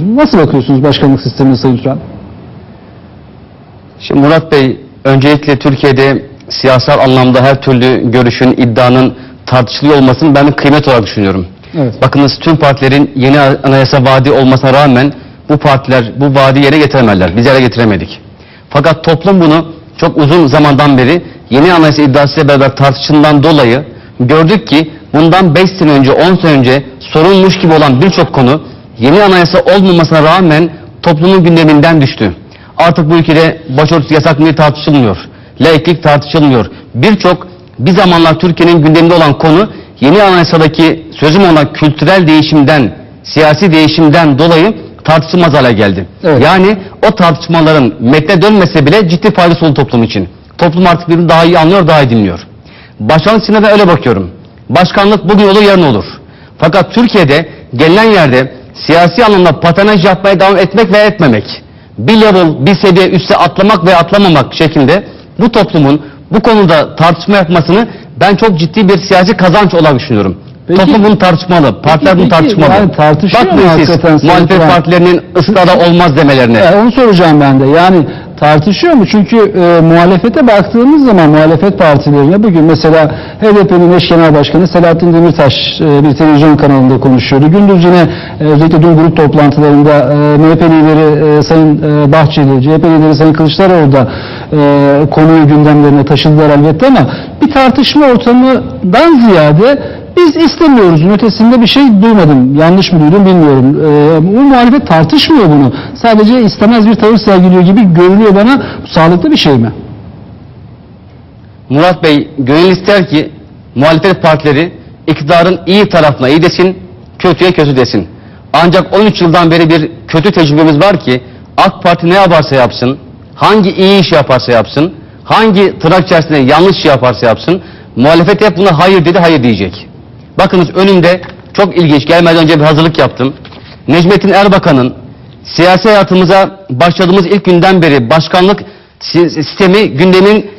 Nasıl bakıyorsunuz başkanlık sistemine Sayın Süren? Şimdi Murat Bey, öncelikle Türkiye'de siyasal anlamda her türlü görüşün, iddianın tartışılıyor olmasını ben bir kıymet olarak düşünüyorum. Evet. Bakınız tüm partilerin yeni anayasa vaadi olmasına rağmen bu partiler bu vaadi yere getiremediler. Biz yere getiremedik. Fakat toplum bunu çok uzun zamandan beri yeni anayasa iddiasıyla beraber tartışılan dolayı gördük ki bundan 5 sene önce 10 sene önce sorulmuş gibi olan birçok konu yeni anayasa olmamasına rağmen toplumun gündeminden düştü. Artık bu ülkede başörtüsü yasaklığı tartışılmıyor. Laiklik tartışılmıyor. Birçok bir zamanlar Türkiye'nin gündeminde olan konu yeni anayasadaki sözüm olan kültürel değişimden, siyasi değişimden dolayı tartışılmaz hale geldi. Evet. Yani o tartışmaların metne dönmese bile ciddi faydası oldu toplum için. Toplum artık birbirini daha iyi anlıyor, daha iyi dinliyor. Başkanlık için de öyle bakıyorum. Başkanlık bugün olur, yarın olur. Fakat Türkiye'de gelinen yerde siyasi anlamda patanaj yapmaya devam etmek veya etmemek, bir level, bir seviye üste atlamak veya atlamamak şeklinde bu toplumun bu konuda tartışma yapmasını ben çok ciddi bir siyasi kazanç olarak düşünüyorum. Peki- Toplum bunu tartışmalı, partiler bunu tartışmalı. yani tartışıyor mu Bakmayın siz hakikaten Sayın muhalefet partilerinin ısrara olmaz demelerine. E, onu soracağım ben de. Yani tartışıyor mu? Çünkü e, muhalefete baktığımız zaman muhalefet partilerine bugün mesela HDP'nin eş genel başkanı Selahattin Demirtaş e, bir televizyon kanalında konuşuyordu. Gündüz yine e, özellikle dün grup toplantılarında e, MHP lideri e, Sayın e, Bahçeli, CHP lideri Sayın Kılıçdaroğlu da e, konuyu gündemlerine taşıdılar elbette ama bir tartışma ortamından ziyade biz istemiyoruz. Ötesinde bir şey duymadım. Yanlış mı duydum bilmiyorum. Ee, bu muhalefet tartışmıyor bunu. Sadece istemez bir tavır sergiliyor gibi görünüyor bana. Bu sağlıklı bir şey mi? Murat Bey gönül ister ki muhalefet partileri iktidarın iyi tarafına iyi desin, kötüye kötü desin. Ancak 13 yıldan beri bir kötü tecrübemiz var ki AK Parti ne yaparsa yapsın, hangi iyi iş yaparsa yapsın, hangi tırnak içerisinde yanlış şey yaparsa yapsın, muhalefet hep buna hayır dedi, hayır diyecek. Bakınız önümde çok ilginç, gelmeden önce bir hazırlık yaptım. Necmettin Erbakan'ın siyasi hayatımıza başladığımız ilk günden beri başkanlık si- sistemi gündemin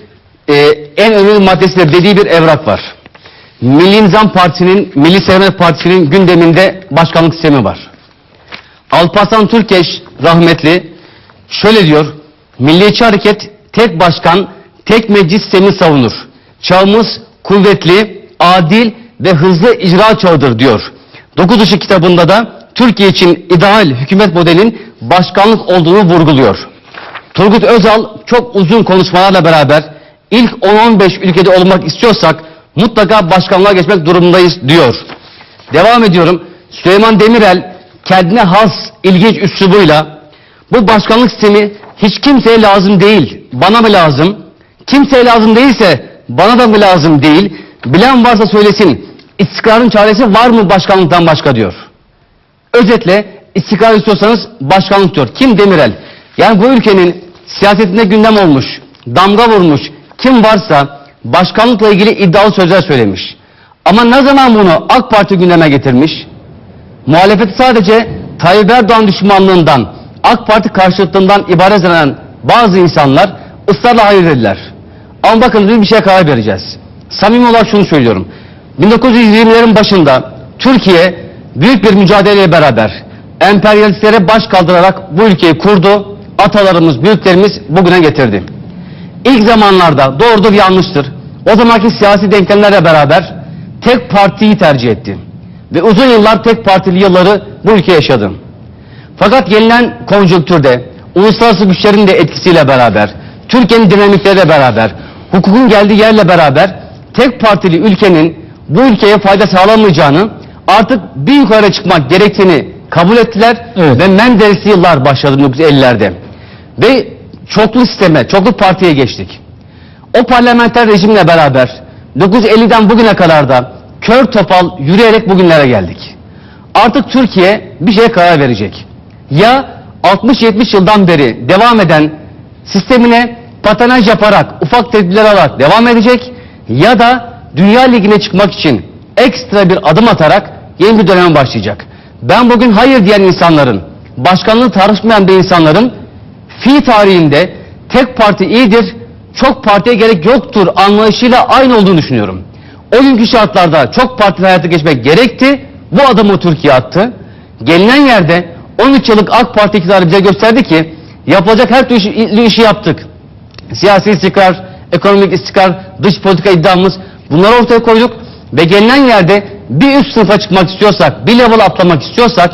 e, en önemli maddesidir dediği bir evrak var. Milli Nizam Partisi'nin, Milli Selamet Partisi'nin gündeminde başkanlık sistemi var. Alparslan Türkeş rahmetli şöyle diyor. Milliyetçi Hareket tek başkan, tek meclis sistemi savunur. Çağımız kuvvetli, adil ve hızlı icra çağıdır diyor. Dokuz Işık kitabında da Türkiye için ideal hükümet modelinin başkanlık olduğunu vurguluyor. Turgut Özal çok uzun konuşmalarla beraber ilk 10-15 ülkede olmak istiyorsak mutlaka başkanlığa geçmek durumundayız diyor. Devam ediyorum. Süleyman Demirel kendine has ilginç üslubuyla bu başkanlık sistemi hiç kimseye lazım değil. Bana mı lazım? Kimseye lazım değilse bana da mı lazım değil? Bilen varsa söylesin. İstikrarın çaresi var mı başkanlıktan başka diyor. Özetle istikrar istiyorsanız başkanlık diyor. Kim Demirel? Yani bu ülkenin siyasetinde gündem olmuş, damga vurmuş kim varsa başkanlıkla ilgili iddialı sözler söylemiş. Ama ne zaman bunu AK Parti gündeme getirmiş? Muhalefeti sadece Tayyip Erdoğan düşmanlığından, AK Parti karşıtlığından ibaret zanneden bazı insanlar ısrarla hayır dediler. Ama bakın biz bir şeye karar vereceğiz. Samimi olarak şunu söylüyorum. 1920'lerin başında Türkiye büyük bir mücadeleyle beraber emperyalistlere baş kaldırarak bu ülkeyi kurdu. Atalarımız, büyüklerimiz bugüne getirdi. İlk zamanlarda doğrudur yanlıştır. O zamanki siyasi denklemlerle beraber tek partiyi tercih etti. Ve uzun yıllar tek partili yılları bu ülke yaşadı. Fakat gelinen konjonktürde uluslararası güçlerin de etkisiyle beraber, Türkiye'nin dinamikleriyle beraber, hukukun geldiği yerle beraber tek partili ülkenin bu ülkeye fayda sağlamayacağını artık bir yukarı çıkmak gerektiğini kabul ettiler Evet. ve Menderesli yıllar başladı 1950'lerde. Ve çoklu sisteme, çoklu partiye geçtik. O parlamenter rejimle beraber 950'den bugüne kadar da kör topal yürüyerek bugünlere geldik. Artık Türkiye bir şeye karar verecek. Ya 60-70 yıldan beri devam eden sistemine patanaj yaparak, ufak tedbirler alarak devam edecek ya da Dünya Ligi'ne çıkmak için ekstra bir adım atarak yeni bir döneme başlayacak. Ben bugün hayır diyen insanların, başkanlığı tartışmayan bir insanların fi tarihinde tek parti iyidir, çok partiye gerek yoktur anlayışıyla aynı olduğunu düşünüyorum. O günkü şartlarda çok partili hayata geçmek gerekti. Bu adımı Türkiye attı. Gelinen yerde 13 yıllık AK Parti iktidarı bize gösterdi ki yapılacak her türlü işi yaptık. Siyasi istikrar, ekonomik istikrar, dış politika iddiamız bunları ortaya koyduk ve gelinen yerde bir üst sınıfa çıkmak istiyorsak, bir level atlamak istiyorsak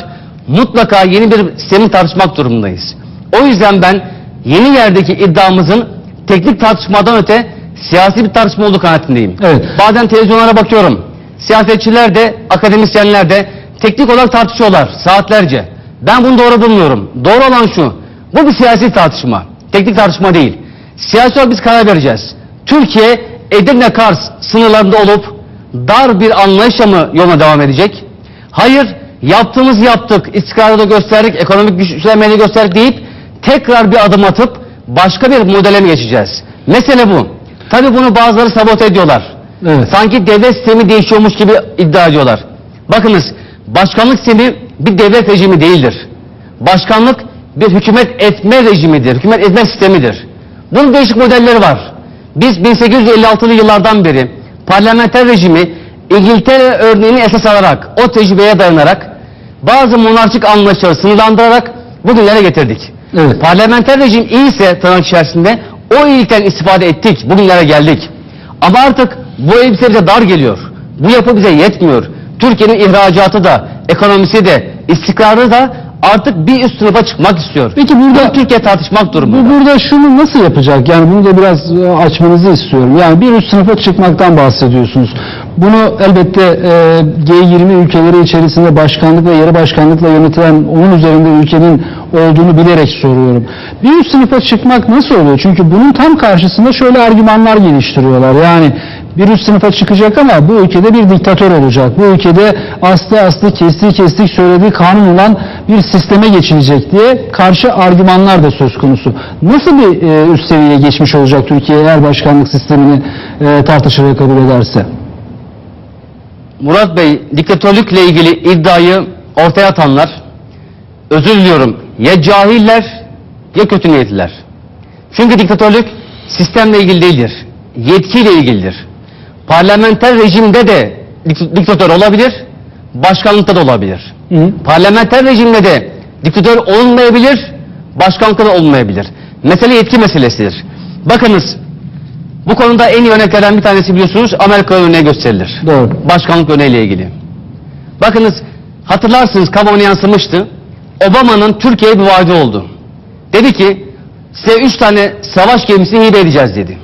mutlaka yeni bir sistemi tartışmak durumundayız. O yüzden ben yeni yerdeki iddiamızın teknik tartışmadan öte siyasi bir tartışma olduğu kanaatindeyim. Evet. Bazen televizyonlara bakıyorum. Siyasetçiler de, akademisyenler de teknik olarak tartışıyorlar saatlerce. Ben bunu doğru bulmuyorum. Doğru olan şu. Bu bir siyasi tartışma. Teknik tartışma değil. Siyasi olarak biz karar vereceğiz. Türkiye Edirne Kars sınırlarında olup dar bir anlayışla mı yoluna devam edecek? Hayır, yaptığımız yaptık, istikrarı da gösterdik, ekonomik güçlenmeyi gösterdik deyip tekrar bir adım atıp başka bir modele mi geçeceğiz? Mesele bu. Tabii bunu bazıları sabote ediyorlar. Evet. Sanki devlet sistemi değişiyormuş gibi iddia ediyorlar. Bakınız, başkanlık sistemi bir devlet rejimi değildir. Başkanlık bir hükümet etme rejimidir, hükümet etme sistemidir. Bunun değişik modelleri var. Biz 1856'lı yıllardan beri parlamenter rejimi İngiltere örneğini esas alarak, o tecrübeye dayanarak bazı monarşik anlayışları sınırlandırarak bugünlere getirdik. Evet. Parlamenter rejim iyiyse tırnak içerisinde o iyilikten istifade ettik, bugünlere geldik. Ama artık bu elbise bize dar geliyor. Bu yapı bize yetmiyor. Türkiye'nin ihracatı da, ekonomisi de, istikrarı da artık bir üst sınıfa çıkmak istiyor. Peki burada- Bunu Türkiye tartışmak durumunda. Bu burada şunu nasıl yapacak? Yani bunu da biraz e, açmanızı istiyorum. Yani bir üst sınıfa çıkmaktan bahsediyorsunuz. Bunu elbette e, G20 ülkeleri içerisinde başkanlık ve yarı başkanlıkla yönetilen onun üzerinde ülkenin olduğunu bilerek soruyorum. Bir üst sınıfa çıkmak nasıl oluyor? Çünkü bunun tam karşısında şöyle argümanlar geliştiriyorlar. Yani bir üst sınıfa çıkacak ama bu ülkede bir diktatör olacak. Bu ülkede aslı aslı kestiği kestik söylediği kanun olan bir sisteme geçilecek diye karşı argümanlar da söz konusu. Nasıl bir e, üst seviyeye geçmiş olacak Türkiye eğer başkanlık sistemini e, tartışır kabul ederse? Murat Bey, diktatörlükle ilgili iddiayı ortaya atanlar, özür diliyorum, ya cahiller ya kötü niyetliler. Çünkü diktatörlük sistemle ilgili değildir, yetkiyle ilgilidir. Parlamenter rejimde de dik- diktatör olabilir, başkanlıkta da olabilir. Hı. Parlamenter rejimde de diktatör olunmayabilir, başkanlıkta da olunmayabilir. Mesele yetki meselesidir. Bakınız, bu konuda en iyi örneklerden bir tanesi biliyorsunuz Amerika örneği gösterilir Doğru. başkanlık örneğiyle ilgili. Bakınız hatırlarsınız kamuoyuna yansımıştı. Obama'nın Türkiye'ye bir vaadi oldu. Dedi ki size üç tane savaş gemisini hibe edeceğiz dedi.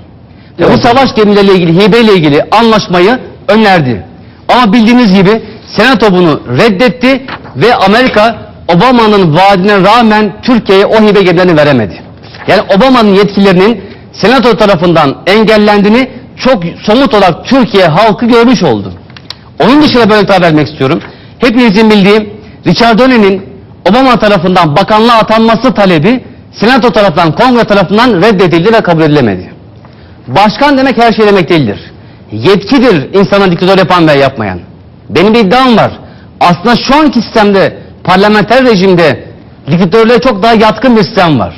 Ve bu savaş gemileriyle ilgili hibeyle ilgili anlaşmayı önerdi. Ama bildiğiniz gibi Senato bunu reddetti ve Amerika Obama'nın vaadine rağmen Türkiye'ye o hibe gemilerini veremedi. Yani Obama'nın yetkilerinin Senato tarafından engellendiğini çok somut olarak Türkiye halkı görmüş oldu. Onun dışında böyle bir vermek istiyorum. Hepinizin bildiği Richard Dönen'in Obama tarafından bakanlığa atanması talebi Senato tarafından, Kongre tarafından reddedildi ve kabul edilemedi. Başkan demek her şey demek değildir. Yetkidir insana diktatör yapan ve yapmayan. Benim bir iddiam var. Aslında şu anki sistemde, parlamenter rejimde diktatörlüğe çok daha yatkın bir sistem var.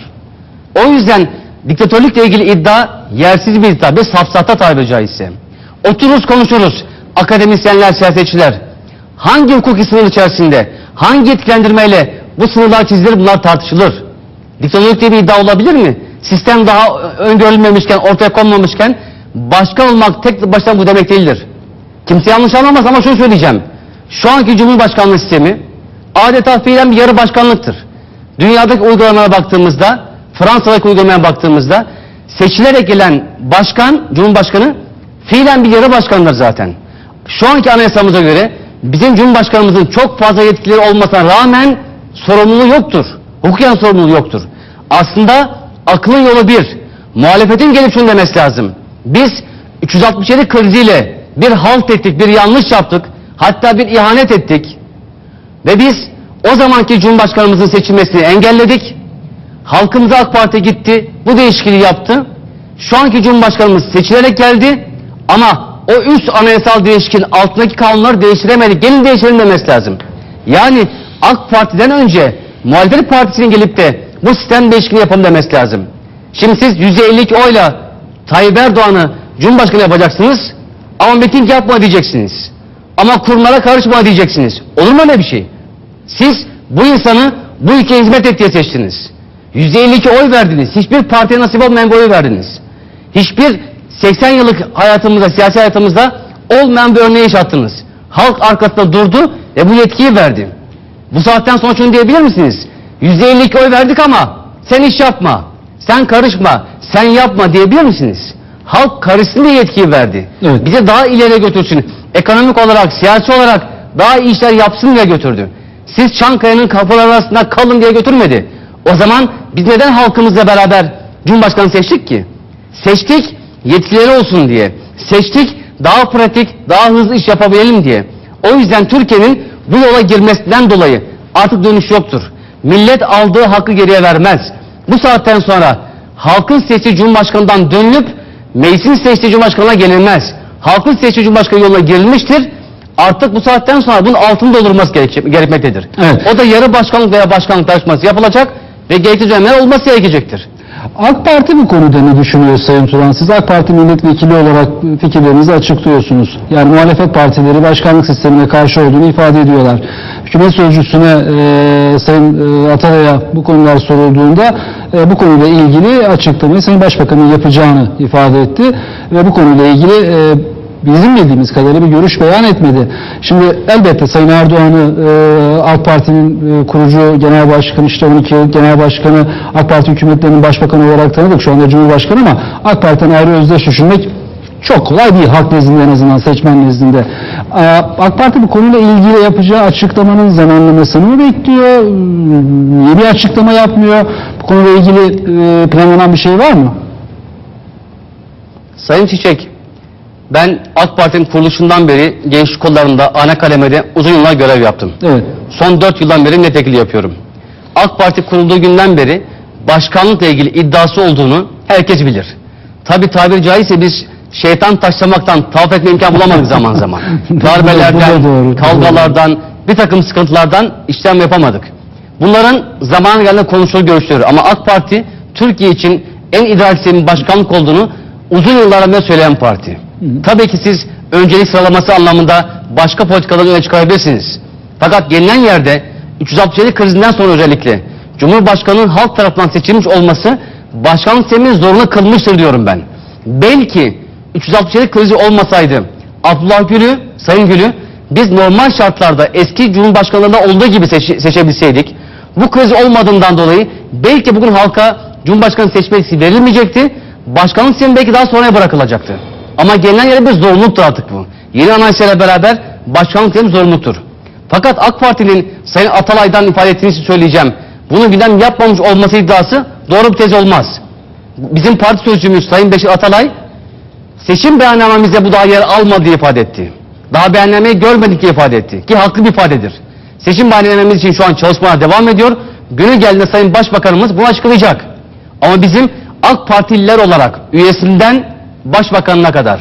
O yüzden diktatörlükle ilgili iddia yersiz bir iddia, bir safsata tabiri caizse. Otururuz konuşuruz, akademisyenler, siyasetçiler. Hangi hukuki sınır içerisinde, hangi yetkilendirmeyle bu sınırlar çizilir bunlar tartışılır. Diktatörlük diye bir iddia olabilir mi? Sistem daha öngörülmemişken, ortaya konmamışken başkan olmak tek başına bu demek değildir. Kimse yanlış anlamaz ama şunu söyleyeceğim. Şu anki Cumhurbaşkanlığı sistemi adeta fiilen bir yarı başkanlıktır. Dünyadaki uygulamalara baktığımızda, Fransa'daki uygulamaya baktığımızda seçilerek gelen başkan, Cumhurbaşkanı fiilen bir yarı başkandır zaten. Şu anki anayasamıza göre bizim Cumhurbaşkanımızın çok fazla yetkileri olmasına rağmen sorumluluğu yoktur. Hukuken sorumluluğu yoktur. Aslında aklın yolu bir. Muhalefetin gelip şunu demesi lazım. Biz 367 kriziyle bir halt ettik, bir yanlış yaptık. Hatta bir ihanet ettik. Ve biz o zamanki Cumhurbaşkanımızın seçilmesini engelledik. Halkımıza AK Parti gitti, bu değişikliği yaptı. Şu anki Cumhurbaşkanımız seçilerek geldi ama o üst anayasal değişkin altındaki kanunları değiştiremedik. Gelin değiştirelim demesi lazım. Yani AK Parti'den önce muhalefet partisinin gelip de bu sistem değişikliğini yapalım demesi lazım. Şimdi siz %52 oyla Tayyip Erdoğan'ı Cumhurbaşkanı yapacaksınız ama miting yapma diyeceksiniz. Ama kurumlara karışma diyeceksiniz. Olur mu öyle bir şey? Siz bu insanı Bu ülkeye hizmet et diye seçtiniz. %52 oy verdiniz. Hiçbir partiye nasip olmayan bir oy verdiniz. Hiçbir 80 yıllık hayatımızda, siyasi hayatımızda olmayan bir örneği yaşattınız. Halk arkasında durdu ve bu yetkiyi verdi. Bu saatten sonra şunu diyebilir misiniz? %52 oy verdik ama sen iş yapma, sen karışma, sen yapma diyebilir misiniz? Halk karışsın diye yetkiyi verdi. Evet. Bize daha ileriye götürsün. Ekonomik olarak, siyasi olarak daha iyi işler yapsın diye götürdü. Siz Çankaya'nın kapıları arasında kalın diye götürmedi. O zaman biz neden halkımızla beraber Cumhurbaşkanı seçtik ki? Seçtik yetkileri olsun diye. Seçtik daha pratik, daha hızlı iş yapabilelim diye. O yüzden Türkiye'nin bu yola girmesinden dolayı artık dönüş yoktur. Millet aldığı hakkı geriye vermez. Bu saatten sonra halkın seçtiği Cumhurbaşkanı'ndan dönülüp meclisin seçtiği Cumhurbaşkanı'na gelinmez. Halkın seçtiği Cumhurbaşkanı yoluna girilmiştir. Artık bu saatten sonra bunun altını doldurması gerek- gerekmektedir. Evet. O da yarı başkanlık veya başkanlık tartışması yapılacak ve gerekli dönemler olması gerekecektir. AK Parti bu konuda ne düşünüyor Sayın Turan? Siz AK Parti milletvekili olarak fikirlerinizi açıklıyorsunuz. Yani muhalefet partileri başkanlık sistemine karşı olduğunu ifade ediyorlar. Hükümet sözcüsüne e, Sayın e, Atalay'a bu konular sorulduğunda e, bu konuyla ilgili açıklamayı Sayın Başbakan'ın yapacağını ifade etti. Ve bu konuyla ilgili e, bizim bildiğimiz kadarıyla bir görüş beyan etmedi. Şimdi elbette Sayın Erdoğan'ı e, AK Parti'nin kurucu genel başkanı işte 12 yıl genel başkanı AK Parti hükümetlerinin başbakanı olarak tanıdık şu anda Cumhurbaşkanı ama AK Parti'den ayrı özdeş düşünmek çok kolay değil halk nezdinde en azından seçmen nezdinde. AK Parti bu konuyla ilgili yapacağı açıklamanın zamanlamasını mı bekliyor? Niye bir açıklama yapmıyor? Konuyla ilgili e, planlanan bir şey var mı? Sayın Çiçek, ben AK Parti'nin kuruluşundan beri gençlik kollarında ana kalemede uzun yıllar görev yaptım. Evet. Son 4 yıldan beri milletvekili yapıyorum. AK Parti kurulduğu günden beri başkanlıkla ilgili iddiası olduğunu herkes bilir. Tabi tabiri caizse biz şeytan taşlamaktan tavaf etme imkan bulamadık zaman zaman. Darbelerden, kavgalardan, bir takım sıkıntılardan işlem yapamadık. Bunların zamanı geldiğinde konuşulur görüşülür. Ama AK Parti Türkiye için en ideal sistemin başkanlık olduğunu uzun yıllardan beri söyleyen parti. Tabii ki siz öncelik sıralaması anlamında başka politikaları öne çıkarabilirsiniz. Fakat gelinen yerde 367 krizinden sonra özellikle Cumhurbaşkanı'nın halk tarafından seçilmiş olması başkanlık sisteminin zorunlu kılmıştır diyorum ben. Belki 367 krizi olmasaydı Abdullah Gül'ü, Sayın Gül'ü biz normal şartlarda eski Cumhurbaşkanlarında olduğu gibi seçe- seçebilseydik bu kriz olmadığından dolayı belki bugün halka Cumhurbaşkanı seçmesi verilmeyecekti. Başkanlık sistemi belki daha sonraya bırakılacaktı. Ama gelinen yere bir zorunluluktur artık bu. Yeni anayasayla beraber başkanlık sistemi zorunluluktur. Fakat AK Parti'nin Sayın Atalay'dan ifade ettiğini söyleyeceğim. Bunu gündem yapmamış olması iddiası doğru bir tez olmaz. Bizim parti sözcümüz Sayın Beşir Atalay seçim beyannamemizde bu daha yer almadı diye ifade etti. Daha beyannameyi görmedik diye ifade etti. Ki haklı bir ifadedir. Seçim beyannamemiz için şu an çalışmalar devam ediyor. Günü geldiğinde Sayın Başbakanımız bunu açıklayacak. Ama bizim AK Partililer olarak üyesinden başbakanına kadar,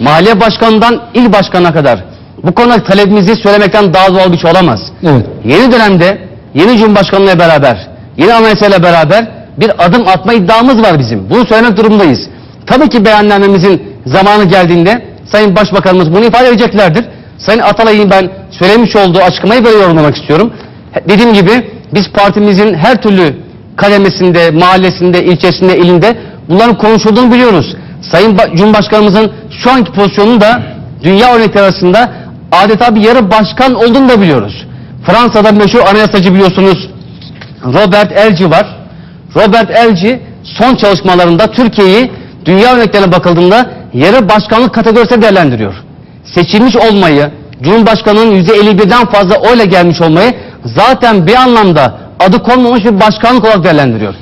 mahalle başkanından il başkanına kadar bu konuda talebimizi söylemekten daha doğal bir şey olamaz. Evet. Yeni dönemde yeni Cumhurbaşkanlığı beraber, yeni anayasayla beraber bir adım atma iddiamız var bizim. Bunu söylemek durumundayız. Tabii ki beyannamemizin zamanı geldiğinde Sayın Başbakanımız bunu ifade edeceklerdir. Sayın Atalay'ın ben söylemiş olduğu açıklamayı böyle yorumlamak istiyorum. Dediğim gibi biz partimizin her türlü kademesinde, mahallesinde, ilçesinde, ilinde bunların konuşulduğunu biliyoruz. Sayın Ba- Cumhurbaşkanımızın şu anki pozisyonunu da dünya örnekleri arasında adeta bir yarı başkan olduğunu da biliyoruz. Fransa'da meşhur anayasacı biliyorsunuz Robert Elci var. Robert Elci son çalışmalarında Türkiye'yi dünya örneklerine bakıldığında yarı başkanlık kategorisine değerlendiriyor. Seçilmiş olmayı, Cumhurbaşkanı'nın %51'den fazla oyla gelmiş olmayı zaten bir anlamda adı konmamış bir başkanlık olarak değerlendiriyor.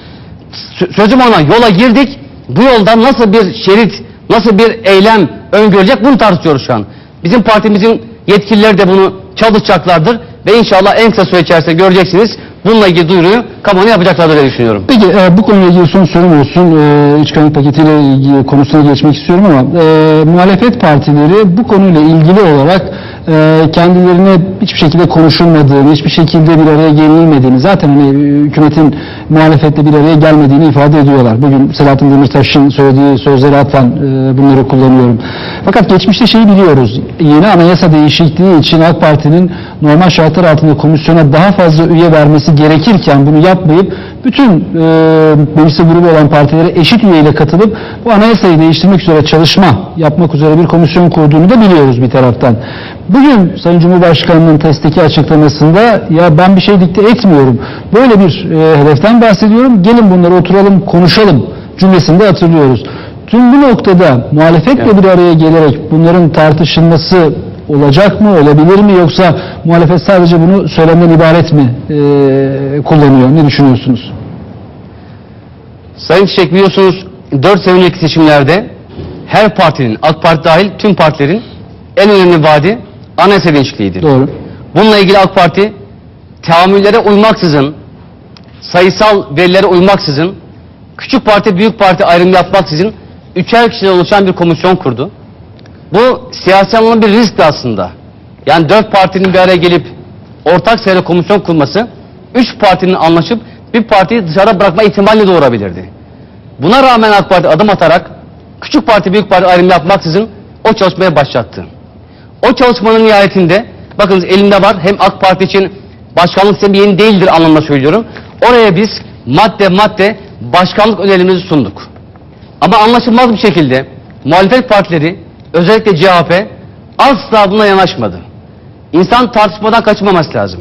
Sö- Sözüm ona yola girdik. Bu yolda nasıl bir şerit, nasıl bir eylem öngörülecek bunu tartışıyoruz şu an. Bizim partimizin yetkilileri de bunu çalışacaklardır ve inşallah en kısa süre içerisinde göreceksiniz. Bununla ilgili duyuruyu kamuoyuna yapacaklardır diye düşünüyorum. Peki e, bu konuyla ilgili son sorum olsun. E, iç kanun paketiyle konusuna geçmek istiyorum ama e, muhalefet partileri bu konuyla ilgili olarak kendilerine hiçbir şekilde konuşulmadığını, hiçbir şekilde bir araya gelinmediğini, zaten hani e, hükümetin muhalefetle bir araya gelmediğini ifade ediyorlar. Bugün Selahattin Demirtaş'ın söylediği sözleri atfen e, bunları kullanıyorum. Fakat geçmişte şeyi biliyoruz. Yeni anayasa değişikliği için AK Parti'nin normal şartlar altında komisyona daha fazla üye vermesi gerekirken bunu yapmayıp bütün e, mecliste grubu olan partilere eşit üyeyle katılıp bu anayasayı değiştirmek üzere çalışma yapmak üzere bir komisyon kurduğunu da biliyoruz bir taraftan. Bugün Sayın Cumhurbaşkanı'nın testteki açıklamasında ya ben bir şey dikte etmiyorum. Böyle bir e, hedeften bahsediyorum. Gelin bunları oturalım konuşalım cümlesinde hatırlıyoruz. Tüm bu noktada muhalefetle bir araya gelerek bunların tartışılması olacak mı, olabilir mi yoksa muhalefet sadece bunu söylemden ibaret mi e, kullanıyor? Ne düşünüyorsunuz? Sayın Çiçek biliyorsunuz 4 sene önceki seçimlerde her partinin, AK Parti dahil tüm partilerin en önemli vaadi anayasa değişikliğiydi. Doğru. Bununla ilgili AK Parti tahammüllere uymaksızın, sayısal verilere uymaksızın, küçük parti büyük parti ayrımı yapmaksızın üçer kişiden oluşan bir komisyon kurdu. Bu siyasi anlamda bir riskti aslında. Yani dört partinin bir araya gelip ortak sayıda komisyon kurması, üç partinin anlaşıp bir partiyi dışarıda bırakma ihtimali doğurabilirdi. Buna rağmen AK Parti adım atarak küçük parti büyük parti ayrımı yapmaksızın o çalışmaya başlattı. O çalışmanın nihayetinde bakınız elimde var hem AK Parti için başkanlık sistemi yeni değildir anlamda söylüyorum. Oraya biz madde madde başkanlık önerilerimizi sunduk. Ama anlaşılmaz bir şekilde muhalefet partileri özellikle CHP asla buna yanaşmadı. İnsan tartışmadan kaçınmaması lazım.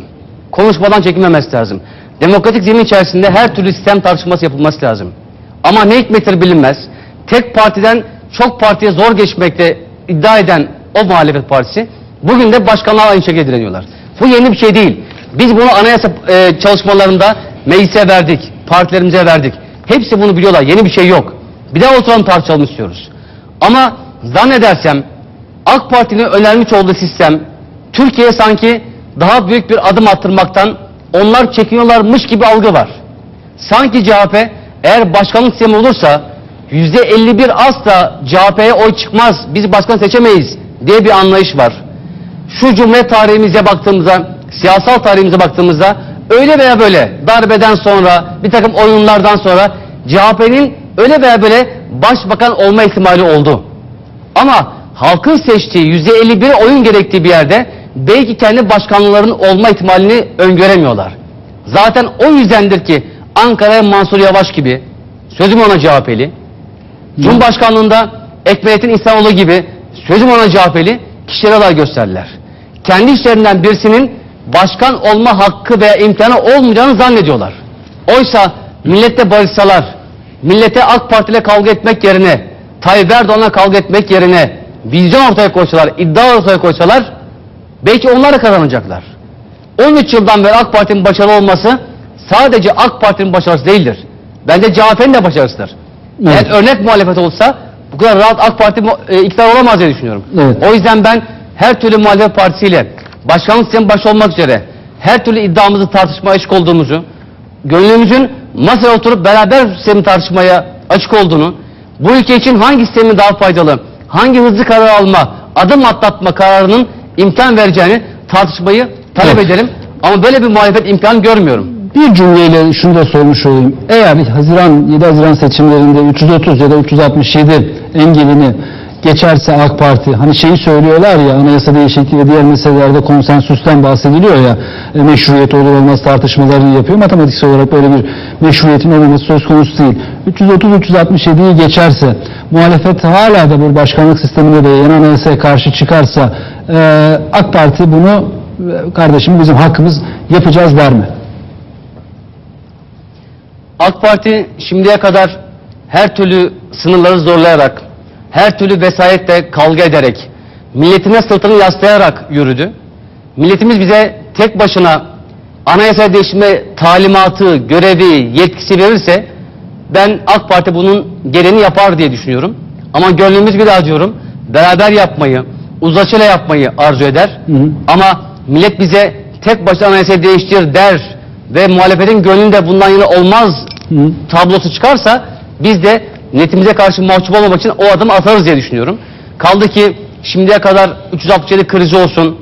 Konuşmadan çekinmemesi lazım. Demokratik zemin içerisinde her türlü sistem tartışması yapılması lazım. Ama ne hikmettir bilinmez. Tek partiden çok partiye zor geçmekte iddia eden o muhalefet partisi bugün de başkanlığa aynı şekilde direniyorlar. Bu yeni bir şey değil. Biz bunu anayasa e, çalışmalarında meclise verdik, partilerimize verdik. Hepsi bunu biliyorlar. Yeni bir şey yok. Bir daha oturalım tartışalım istiyoruz. Ama zannedersem AK Parti'nin önermiş olduğu sistem Türkiye sanki daha büyük bir adım attırmaktan onlar çekiniyorlarmış gibi algı var. Sanki CHP eğer başkanlık sistemi olursa yüzde 51 asla CHP'ye oy çıkmaz, biz başkan seçemeyiz diye bir anlayış var. Şu cumhuriyet tarihimize baktığımızda, siyasal tarihimize baktığımızda öyle veya böyle darbeden sonra, bir takım oyunlardan sonra CHP'nin öyle veya böyle başbakan olma ihtimali oldu. Ama halkın seçtiği yüzde 51 oyun gerektiği bir yerde belki kendi başkanlarının olma ihtimalini öngöremiyorlar. Zaten o yüzdendir ki Ankara'ya Mansur Yavaş gibi, sözüm ona CHP'li, Cumhurbaşkanlığında Ekmelettin İhsanoğlu gibi, sözüm ona CHP'li kişilere aday gösterdiler. Kendi işlerinden birisinin başkan olma hakkı veya imkanı olmayacağını zannediyorlar. Oysa millette barışsalar, millete AK Parti ile kavga etmek yerine, Tayyip Erdoğan'la kavga etmek yerine vizyon ortaya koysalar, iddia ortaya koysalar belki onlar da kazanacaklar. 13 yıldan beri AK Parti'nin başarılı olması sadece AK Parti'nin başarısı değildir. Bence CHP'nin de başarısıdır. Evet. Eğer örnek muhalefet olsa bu kadar rahat AK Parti e, iktidar olamaz diye düşünüyorum. Evet. O yüzden ben her türlü muhalefet partisiyle başkanlık sistemi başta olmak üzere her türlü iddiamızı tartışmaya açık olduğumuzu, gönlümüzün masaya oturup beraber sistemi tartışmaya açık olduğunu, bu ülke için hangi sistemin daha faydalı, hangi hızlı karar alma, adım atlatma kararının imkan vereceğini tartışmayı talep Evet. ederim. Ama böyle bir muhalefet imkanı görmüyorum. Bir cümleyle şunu da sormuş olayım. Eğer Haziran 7 Haziran seçimlerinde 330 ya da 367 engelini geçerse AK Parti hani şeyi söylüyorlar ya anayasa değişikliği ve diğer meselelerde konsensüsten bahsediliyor ya e, meşruiyet olur olmaz tartışmalarını yapıyor. Matematiksel olarak böyle bir meşruiyetin olmaması söz konusu değil. 330-367'yi geçerse muhalefet hala da bir başkanlık sistemine de yeni anayasaya karşı çıkarsa e, AK Parti bunu e, kardeşim bizim hakkımız yapacağız der mi? AK Parti şimdiye kadar her türlü sınırları zorlayarak, her türlü vesayetle kavga ederek, milletine sırtını yaslayarak yürüdü. Milletimiz bize tek başına anayasa değiştirme talimatı, görevi, yetkisi verirse ben AK Parti bunun gereğini yapar diye düşünüyorum. Ama gönlümüz bir daha diyorum, beraber yapmayı, uzlaşıyla yapmayı arzu eder. Hı hı. Ama millet bize tek başına anayasayı değiştir der ve muhalefetin gönlünde bundan yana olmaz Hı. tablosu çıkarsa biz de netimize karşı mahcup olmamak için o adımı atarız diye düşünüyorum. Kaldı ki şimdiye kadar 367 krizi olsun,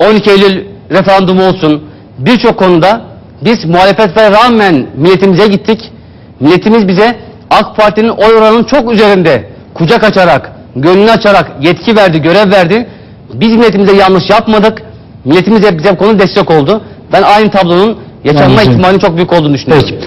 12 Eylül referandumu olsun birçok konuda biz muhalefetlere rağmen milletimize gittik. Milletimiz bize AK Parti'nin oy oranının çok üzerinde kucak açarak, gönlünü açarak yetki verdi, görev verdi. Biz milletimize yanlış yapmadık. Milletimiz de bize bu konuda destek oldu. Ben aynı tablonun yaşanma Anladım. ihtimalinin çok büyük olduğunu düşünüyorum. Peki.